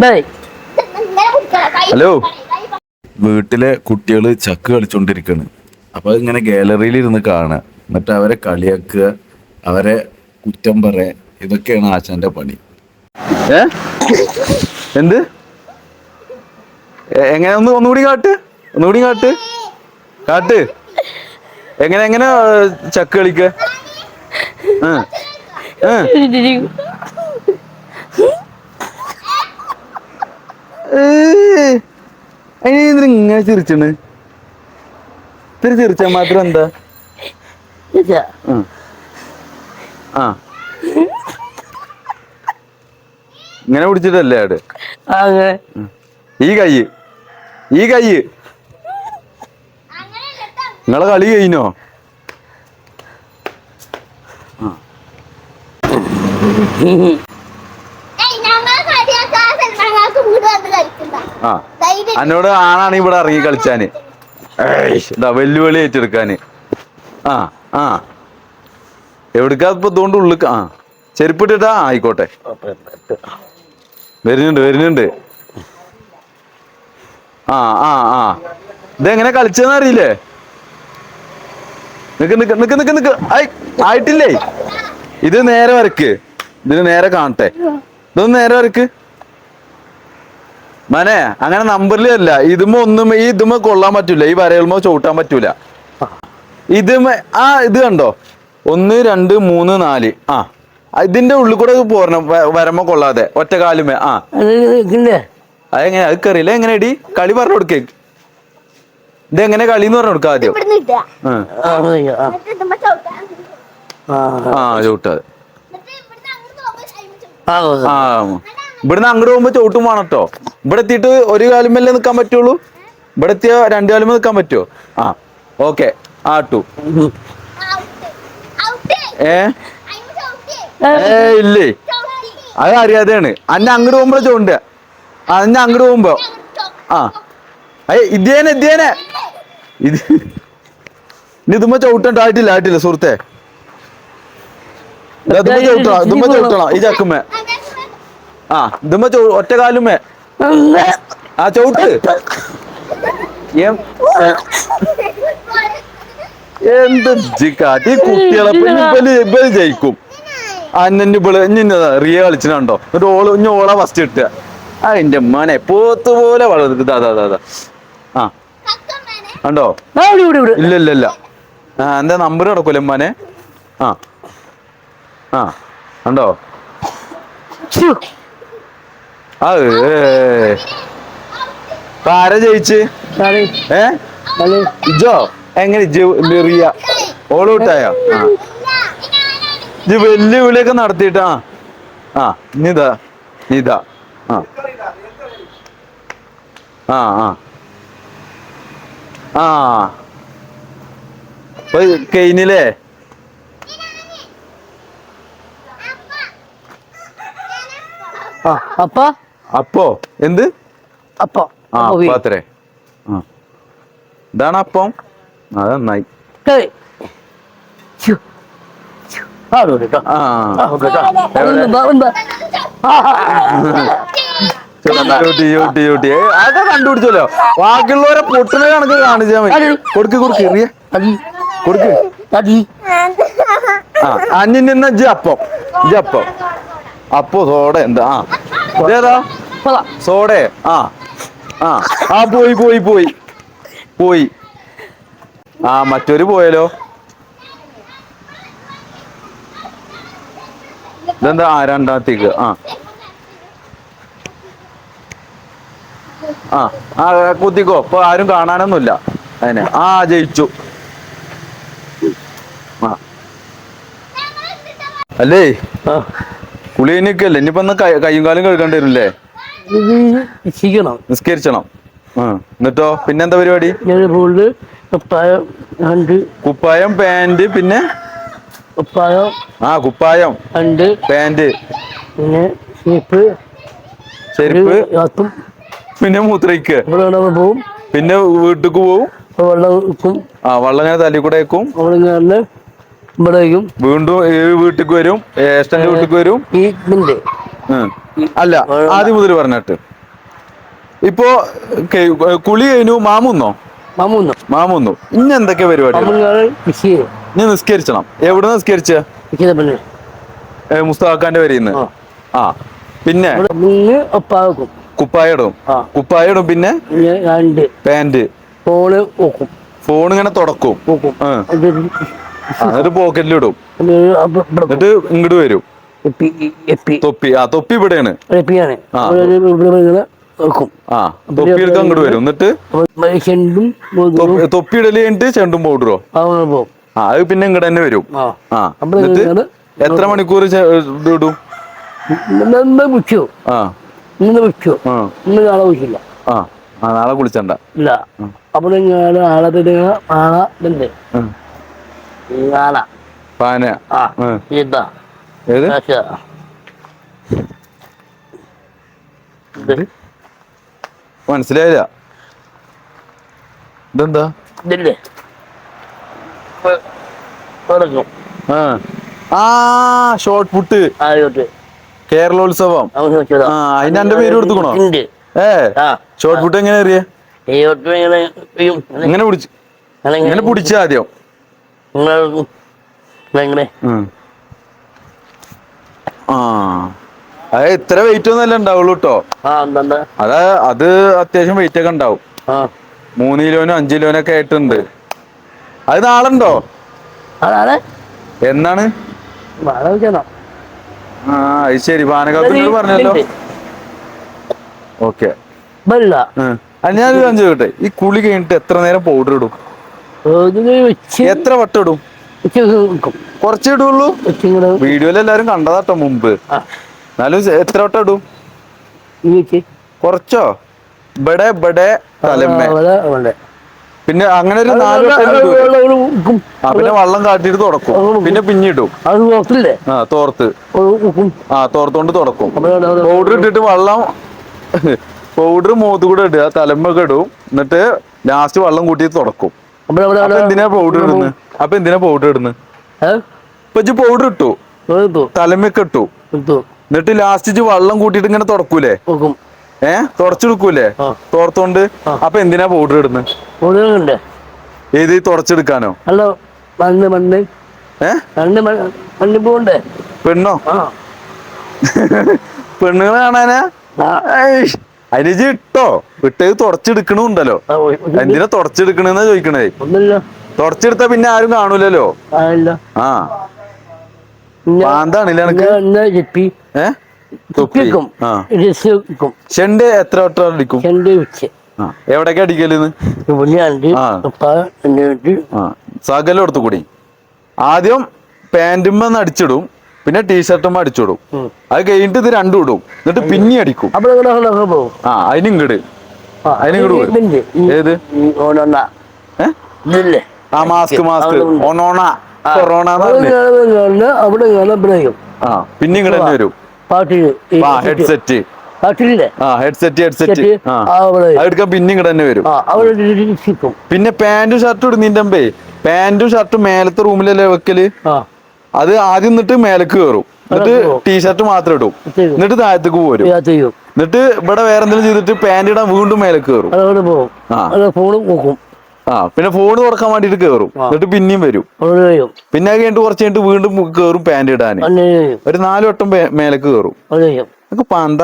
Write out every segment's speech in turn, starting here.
Bye hello വീട്ടിലെ കുട്ടികൾ ചക്ക് കളിച്ചോണ്ടിരിക്കാണ്. അപ്പൊ ഇങ്ങനെ ഗാലറിയിൽ ഇരുന്ന് കാണുക എന്നിട്ട് അവരെ കളിയാക്കുക അവരെ കുറ്റം പറയാ ഇതൊക്കെയാണ് ആശാന്റെ പണി. ഏ? എന്ത്? എങ്ങനെ ഒന്ന് ഒന്നുകൂടി കാട്ട്? ഒന്നുകൂടി കാട്ട്? കാട്ട്. എങ്ങനെ എങ്ങനെ ചക്ക് കളിക്ക ആ ആ ഏയ്. അതിന് ഇങ്ങനെ ചിരിച്ചണ്. ഇത്തിരി ചിരിച്ചാ മാത്രം എന്താ? ആ. ഇങ്ങനെ പിടിച്ചിട്ടല്ലേ ആട്? ഈ കൈ ഈ കൈ നിങ്ങളെ കളി കഴിഞ്ഞോ? ആ. എന്നോട് ആണാണ് ഇവിടെ ഇറങ്ങി കളിച്ചാന്. ഇതാ വെല്ലുവിളി ഏറ്റെടുക്കാന്. ആ ആ. എവിടുക്കാ ഇപ്പൊ ഇതുകൊണ്ട് ഉള്ളിൽ ആ ചെരുപ്പിട്ടിട്ടാ ആയിക്കോട്ടെ. വരുന്നുണ്ട് വരുന്നുണ്ട്. ആ ആ ആ. ഇതെങ്ങനെ കളിച്ചതെന്ന് അറിയില്ലേ? നിക്ക് നിക്ക് നിക്ക് നിക്ക് നിക്ക്. ആയിട്ടില്ലേ? ഇത് നേരെ വരക്ക്. ഇതിന് നേരെ കാണട്ടെ. ഇതൊന്ന് നേരെ വരക്ക്. മനെ അങ്ങനെ നമ്പറിലല്ല ഇതും ഇതുമ്മ ഒന്നും ഈ ഇതുമ്മ കൊള്ളാൻ പറ്റൂല. ഈ വരകളുമ്പോ ചവിട്ടാൻ പറ്റൂല. ഇതുമ ആ ഇത് കണ്ടോ? ഒന്ന് രണ്ട് മൂന്ന് നാല്. ആ ഇതിന്റെ ഉള്ളിൽ കൂടെ പോരണം. വരമോ കൊള്ളാതെ. ഒറ്റ കാലുമേ. ആ. അതെങ്ങനെ? അത് കറിയില്ല എങ്ങനെ ഇടി കളി പറഞ്ഞു കൊടുക്കേ. എങ്ങനെ കളി എന്ന് പറഞ്ഞു കൊടുക്ക ആദ്യം? ആ. ചവിട്ടാതെ ആ. ഇവിടുന്ന് അങ്ങോട്ട് പോകുമ്പോ ചവിട്ടും വേണം കേട്ടോ. ഇവിടെ എത്തിയിട്ട് ഒരു കാലുമല്ലേ നിൽക്കാൻ പറ്റുള്ളൂ? ഇവിടെ എത്തിയ രണ്ട് കാലുമേ നിൽക്കാൻ പറ്റുമോ ആ ഓക്കെ ആ ടു. ഏ? ഇല്ലേ. അത് അറിയാതെയാണ്. അന്നെ അങ്ങോട്ട് പോകുമ്പോ ചോണ്ട. അന്നെ അങ്ങോട്ട് പോകുമ്പോ. ആ. അയ്യ ഇതേനെ ഇതേനെ. ഇത് ഇനി ഇതുമ്മ ചവിട്ടണ്ട. ആയിട്ടില്ല ആയിട്ടില്ല സുഹൃത്തെ. ഇതുമ്മ ചവിട്ടണം ഇതുമ്മ ചവിട്ടണം. ഈ ചക്കുമ്മേ. ആ ഇതുമ്മ ഒറ്റ ഒന്ന്, ആ ചവിട്ട്. എം- എന്ത് ഇജ്ജ് കാട്ടി ഈ കുട്ടികളെ ഇവർ ഇവൽ ഇവൽ ജയിക്കും. അന്നെ ഇവൾ റിയ കളിച്ചിട്ടുണ്ടോ എന്നിട്ട് ഓൾ ഇനി ഓളെ ഫസ്റ്റ് കിട്ടുക ആ എന്റെ മോനെ പോത്ത് പോലെ വളർത്തി അതാ അതാ ആ. ഉണ്ടോ. ഇല്ല ഇല്ല ഇല്ല. ആ എന്താ നമ്പർ കിടക്കൂല മോനെ ആ. ആ. ഇപ്പൊ ആരാ ജയിച്ച്? ഏ. ഇജോ? എങ്ങനെ മെറിയ? റിയ ഓൾ വിട്ടായോ. ഇത് വെല്ലുവിളിയൊക്കെ നടത്തിയിട്ടാ. ആ നിത നിത ആ. ആ ആ. ആ. ആ, അപ്പ? അപ്പോ? എന്ത്? അപ്പോ. ആ അപ്പ അത്രേ ആ. ഇതാണ് അപ്പം. അത് നന്നായി. അത് കണ്ടുപിടിച്ചല്ലോ. ബാക്കിയുള്ളവരെ പൊട്ടിനെ കണക്ക് കാണിച്ചാ മതി. കൊടുക്ക് കൊടുക്ക് എറിയ. കൊടുക്ക്. ആ ജപ്പം നിന്ന ഇജ്ജ് അപ്പം. അപ്പോ. സോഡ എന്താ? ആ ഇതേതാ. സോഡേ ആ. ആ. ആ പോയി പോയി പോയി. പോയി. ആ മറ്റൊരു പോയല്ലോ. ഇതെന്താ? ആ രണ്ടാമത്തേക്ക്. ആ. ആ ആ കുത്തിക്കോ. ഇപ്പൊ ആരും കാണാനൊന്നുമില്ല. അതിനെ. ആ ജയിച്ചു. ആ. അല്ലേ? ആ. കുളി കഴിഞ്ഞിക്കല്ലേ ഇനിയിപ്പോ ഒന്ന് കൈ- കയ്യും കാലും കഴുകേണ്ടി വരില്ലേ? ചെയ്യണം നിസ്കരിച്ചണം. എന്നിട്ടോ? പിന്നെന്താ പരിപാടി? ബോളിൽ പപ്പായം രണ്ട്. കുപ്പായം പാന്റ് പിന്നെ? കുപ്പായം ആ കുപ്പായം രണ്ട്. പാന്റ്. പിന്നെ ചീപ്പ് ചെരുപ്പ്. പിന്നെ മൂത്രയ്ക്ക്. പോവും. പിന്നെ വീട്ടിക്ക് പോവും. വെള്ളം ആ വെള്ളം ഇങ്ങനെ തല്ലി കൂടെ വെക്കും. ഇവിടെ വീണ്ടും വീട്ടിക്ക് വരും. ഏഷ്ടന്റെ വീട്ടിക്ക് വരും. അല്ല ആദ്യം മുതൽ പറഞ്ഞിട്ട്. ഇപ്പോ കുളി കഴിഞ്ഞു മാമുന്നോ മമ്മൂന്ന് മാമുന്നു ഇന്ന് എന്തൊക്കെ പരിപാടി ഇനി നിസ്കരിച്ചണം. എവിടെ നിസ്കരിച്ച? മുസ്താഖാന്റെ വരിന്ന് ആ. പിന്നെ? കുപ്പായടും കുപ്പായടും ഒപ്പാക്കും കുപ്പായ ഇടും കുപ്പായ ഇടും പിന്നെ? പാന്റ്. ഫോണ് ഫോൺ ഇങ്ങനെ തുടക്കും. എന്നിട്ട് ഇവിടെ എന്നിട്ട് ഇങ്ങോട്ട് വരും. തൊപ്പി. ആ തൊപ്പി ഇവിടെയാണ്. എപ്പിയാണ്. ആ. ഇവിടെ ഇങ്ങനെ വെക്കും. ആ തൊപ്പി എടുക്കാൻ അങ്ങോട്ട് വരും. എന്നിട്ട്? അപ്പൊ ചെണ്ടും തൊപ്പി- തൊപ്പി ഇടൽ കഴിഞ്ഞിട്ട് ചെണ്ടും പൗഡറോ ആ അത് പിന്നെ ഇങ്ങോട്ട് തന്നെ വരും. ആ. എന്നിട്ട് എത്ര മണിക്കൂർ ഇടും? വിളിച്ചു ആ. ഇന്ന് ഇന്ന് നാളെ വിളിച്ചില്ല ആ നാളെ കുളിച്ചണ്ട. ഇല്ല. അപ്പൊ ഞാൻ ആളെ ആള പാന. ആ. ഇതാ. ഏത്. മനസ്സിലായില്ല. ഇതെന്താ? ഇതില്ലേ? ആ. Shot put Keralotsavam. അതിന്റെ അതിന് എന്റെ പേര് കൊടുത്തുക്കണോ? ഏ ഷോർട്ട് പുട്ട് എങ്ങനെ അറിയ? ഇങ്ങനെ പിടിച്ചു. ഇങ്ങനെ ആദ്യം. ആ. അത് ഇത്ര വെയിറ്റ് ഒന്നും അല്ല ഉണ്ടാവുള്ളൂ കേട്ടോ അത് അത് അത്യാവശ്യം വെയിറ്റ് ഒക്കെ ഉണ്ടാവും. മൂന്ന് കിലോനും അഞ്ച് കിലോനും ഒക്കെ ആയിട്ടുണ്ട്. അത് നാളെ ഉണ്ടോ? അതാണ് എന്നാണ്? ആ അത് ശരി. പാനകാപ്പിനോട് പറഞ്ഞല്ലോ. ഓക്കെ. ഞാനൊരു അഞ്ചു കേട്ടെ ഈ കുളി കഴിഞ്ഞിട്ട് എത്ര നേരം പൗഡർ ഇടും? എത്ര വട്ടം ഇടും? കുറച്ചേ ഇടുള്ളൂ. വീഡിയോയിൽ എല്ലാരും കണ്ടതാട്ടോ മുമ്പ്. എന്നാലും എത്ര വട്ടം ഇടും? കൊറച്ചോ? ഇവിടെ ഇവിടെ തലമ്മ. പിന്നെ അങ്ങനെ ഒരു നാല് ആ പിന്നെ വള്ളം കാട്ടിട്ട് തുടക്കും പിന്നെ പിന്നിടും ആ തോർത്ത്. ആ തോർത്തോണ്ട് തുടക്കും പൗഡർ ഇട്ടിട്ട് വള്ളം പൗഡർ മുഖത്ത് കൂടെ ഇടുക. തലമ്മൊക്കെ ഇടും. എന്നിട്ട് ലാസ്റ്റ് വള്ളം കൂട്ടി തുടക്കും എന്തിനാ പൗഡർ ഇടുന്നത് അപ്പൊ എന്തിനാ പൗഡർ ഇടുന്നത്? ഇപ്പൊ ഇജ്ജ് പൗഡർ ഇട്ടു. തലമൊക്കെ ഇട്ടു. എന്നിട്ട് ലാസ്റ്റ് ഇജ്ജ് വെള്ളം കൂട്ടിയിട്ട് ഇങ്ങനെ തുടക്കൂലേ? ഏ? തുടച്ചെടുക്കൂലേ. തോർത്തോണ്ട്? അപ്പൊ എന്തിനാ പൗഡർ ഇടുന്നത് ഏത് തുടച്ചെടുക്കാനോ? അല്ല മണ്ണ് മണ്ണ്. ഏ? മണ്ണ് പോണ്ടേ പെണ്ണോ? പെണ്ണുങ്ങളെ കാണാനാ? ആ. ഏയ്, അതിന് ഇട്ടോ? ഇട്ടത് തുടച്ചെടുക്കണുണ്ടല്ലോ എന്തിനാ തുടച്ചെടുക്കണെന്നാ ചോദിക്കണേ? ഒന്നുമില്ല. തുടച്ചെടുത്താ പിന്നെ ആരും കാണൂലല്ലോ? ആ. പാന്താണില്ലേ എനക്ക്? ഏ? ചെണ്ട് എത്ര വട്ടം അടിക്കും? ചെണ്ട് വെച്ച്. എവിടേക്ക് അടിക്കലെന്ന്? സകലം എടുത്തു കൂടി. ആദ്യം പാന്റുമ്മന്ന് അടിച്ചിടും. പിന്നെ ടീഷർട്ടും അടിച്ചിടും. അത് കഴിഞ്ഞിട്ട് ഇത് രണ്ടും ഇടും. എന്നിട്ട് പിന്നെ അടിക്കും. ആ അതിനും ഇങ്ങട് അതിനും അതിനിങ്ങട്. ഈ- ഏത്? ഏ? ആ മാസ്ക് മാസ്ക്. ഒണോണ കൊറോണ അവിടെ പറയും ആ പിന്നെ ഇങ്ങടെ തന്നെ വരും. പാട്ടിൽ ഹെഡ്സെറ്റ് പിന്നെ ഇങ്ങടെ തന്നെ വരും. പിന്നെ പാന്റും ഷർട്ടും ഇടുന്നതിന്റെ മുമ്പേ. പാന്റും ഷർട്ടും മേലത്തെ റൂമിലല്ലേ വെക്കൽ? അത് ആദ്യം എന്നിട്ട് മേലക്ക് കയറും എന്നിട്ട് ടീഷർട്ട് മാത്രം ഇടും. എന്നിട്ട് താഴത്തേക്ക് പോരും. എന്നിട്ട് ഇവിടെ വേറെന്തെങ്കിലും ചെയ്തിട്ട് പാന്റ് ഇടാൻ വീണ്ടും മേലക്ക് കയറും. ഫോണും നോക്കും. ആ പിന്നെ ഫോൺ തുറക്കാൻ വേണ്ടിട്ട് കേറും. എന്നിട്ട് പിന്നെയും വരും. പിന്നെ കഴിഞ്ഞിട്ട് കുറച്ച് കഴിഞ്ഞിട്ട് വീണ്ടും കേറും പാന്റ് ഇടാൻ ഒരു നാല് വട്ടം മേലേക്ക് നമുക്ക് പാന്ത?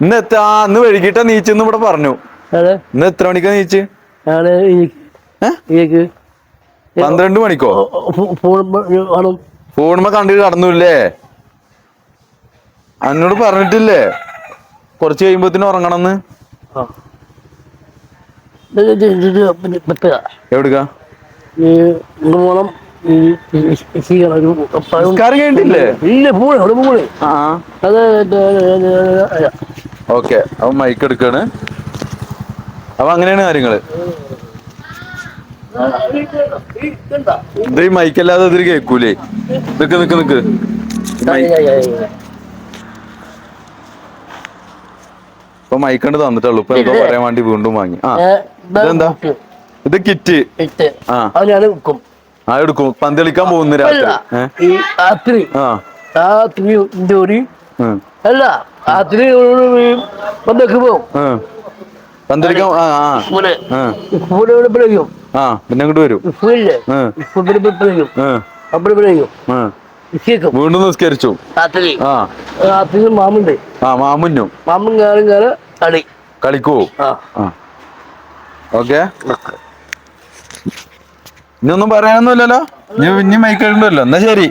ഇന്ന് എത്ര ആ ഇന്ന് വൈകിട്ടാ നീച്ചെന്ന് ഇവിടെ പറഞ്ഞു. ഇന്ന് എത്ര മണിക്കാ നീച്ച്? പന്ത്രണ്ട് മണിക്കോ? ഫോണുമ്പോ കണ്ടിട്ട് കടന്നുല്ലേ? അന്നോട് പറഞ്ഞിട്ടില്ലേ? കുറച്ച് കഴിയുമ്പോത്തിന് ഉറങ്ങണമെന്ന് ആ ഇത് ഇത് ഇത് ഇത് പിന്നെ പറ്റുക എവിടുക്ക? നിസ്കാരം കഴിഞ്ഞിട്ടില്ലേ? ഇല്ല അവിടെ അത് ഓക്കെ അപ്പൊ മൈക്ക് എടുക്കാണ്. അപ്പൊ അങ്ങനെയാണ് കാര്യങ്ങൾ. ഇത് ഈ മൈക്ക് അല്ലാതെ ഇതിൽ കേൾക്കൂലേ? നിക്ക് നിക്ക് നിക്ക്. ഇപ്പൊ മൈക്കണ്ട് തന്നിട്ടുള്ളൂ. ഇപ്പൊ എന്തോ പറയാൻ വേണ്ടി വീണ്ടും വാങ്ങി. ആ. ഇതെന്താ. ഇത് കിറ്റ്. അതിനാണ് വെക്കും ആ എടുക്കും. പന്ത് കളിക്കാൻ പോകുന്നു രാത്രി? രാത്രി. രാത്രി ജോലി അല്ല രാത്രി പന്തൊക്കെ പോകും. ഉം. പന്ത് കളിക്കാൻ ആ. പിന്നെ അങ്ങോട്ട് വരും. വീണ്ടും നിസ്കരിച്ചു. രാത്രി. മാമുണ്ട്. ആ മാമുന്നു മാമൻ കളിക്കോ കാലം കളി. കളിക്കൂ. ആ. ആ. ഓക്കെ ഇനിയൊന്നും പറയാനൊന്നുമില്ലല്ലോ. ഇനി ഇനി മൈക്കുണ്ടല്ലോ എന്നാ ശരി.